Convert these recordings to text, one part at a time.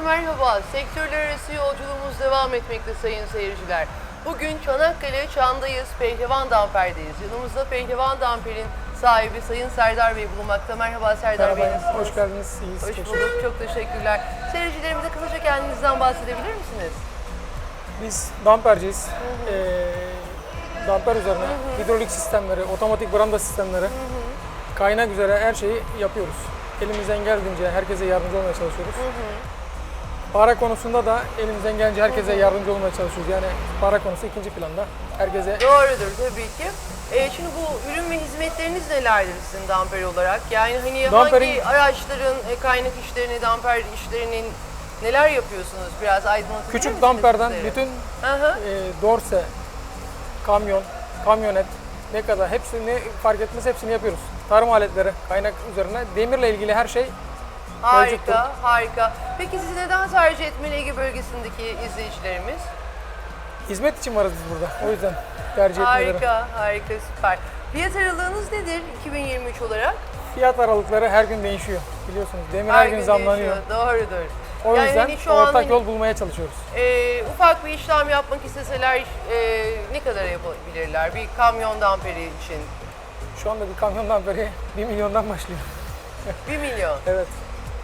merhaba. Sektörler arası yolculuğumuz devam etmekte sayın seyirciler. Bugün Çanakkale Çan'dayız, Pehlivan Damper'deyiz. Yanımızda Pehlivan Damper'in sahibi Sayın Serdar Bey bulunmakta. Merhaba Serdar Bey, Merhaba, nasılsınız? hoş geldiniz. İyiyiz. Hoş bulduk, çok teşekkürler. Seyircilerimize kısaca kendinizden bahsedebilir misiniz? Biz damperciyiz. Ee, damper üzerine hidrolik sistemleri, otomatik branda sistemleri, kaynak üzere her şeyi yapıyoruz. Elimizden geldiğince herkese yardımcı olmaya çalışıyoruz. Para konusunda da elimizden gelince herkese yardımcı olmaya çalışıyoruz. Yani para konusu ikinci planda. Herkese Doğrudur tabii ki. Ee, şimdi bu ürün ve hizmetleriniz nelerdir sizin damper olarak? Yani hani Damperin- hangi araçların e, kaynak işlerini, damper işlerinin neler yapıyorsunuz? Biraz aydınlatabilir küçük damperden bütün Hı hı. e, dorse, kamyon, kamyonet ne kadar hepsini fark etmez hepsini yapıyoruz. Tarım aletleri, kaynak üzerine demirle ilgili her şey mevcuttur. Harika, harika. Peki sizi neden tercih etmeli Ege bölgesindeki izleyicilerimiz? Hizmet için varız biz burada. O yüzden tercih etmeleri. Harika, harika, süper. Fiyat aralığınız nedir 2023 olarak? Fiyat aralıkları her gün değişiyor biliyorsunuz. Demir her, gün zamlanıyor. değişiyor, Doğrudur. O Yani yüzden hani şu an ortak hani- yol bulmaya çalışıyoruz. Ee, ufak bir işlem yapmak isteseler e, ne kadar yapabilirler? Bir kamyon damperi için Şu anda bir kamyondan beri 1 milyondan başlıyor. 1 milyon. Evet.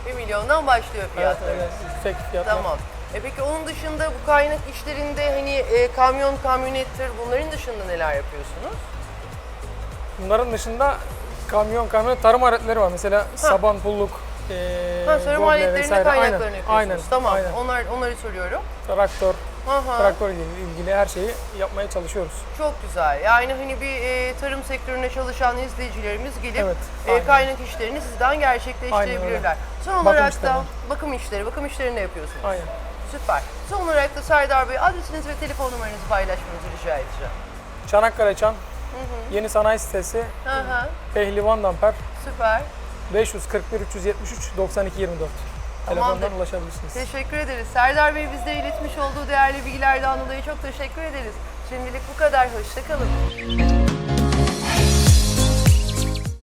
1 milyondan başlıyor Evet, fiyatları. öyle yüksek fiyatlar. Tamam. E peki onun dışında bu kaynak işlerinde hani e, kamyon, kamyonettir bunların dışında neler yapıyorsunuz? Bunların dışında kamyon, kamyon tarım aletleri var. Mesela saban, pulluk, eee Ha, sarım goble aletlerinde vesaire. kaynaklarını Aynen, yapıyorsunuz. Aynen. tamam. aynen. Onlar onları soruyorum. Traktör, Aha. traktör ile ilgili her şeyi yapmaya çalışıyoruz. Çok güzel. Yani hani bir e, tarım sektöründe çalışan izleyicilerimiz gelip Evet, e, aynen. kaynak işlerini sizden gerçekleştirebilirler. Son Bakım olarak işleri. da bakım işleri, bakım işlerini yapıyorsunuz. Aynen. Süper. Son olarak da Serdar Bey adresiniz ve telefon numaranızı paylaşmanızı rica edeceğim. Çanakkale Çan, yeni sanayi sitesi, Hı hı. Pehlivan Damper, Süper. 541 373 92 24. Tamamdır. Telefondan ulaşabilirsiniz. Teşekkür ederiz. Serdar Bey bizlere iletmiş olduğu değerli bilgilerden dolayı çok teşekkür ederiz. Şimdilik bu kadar. Hoşçakalın.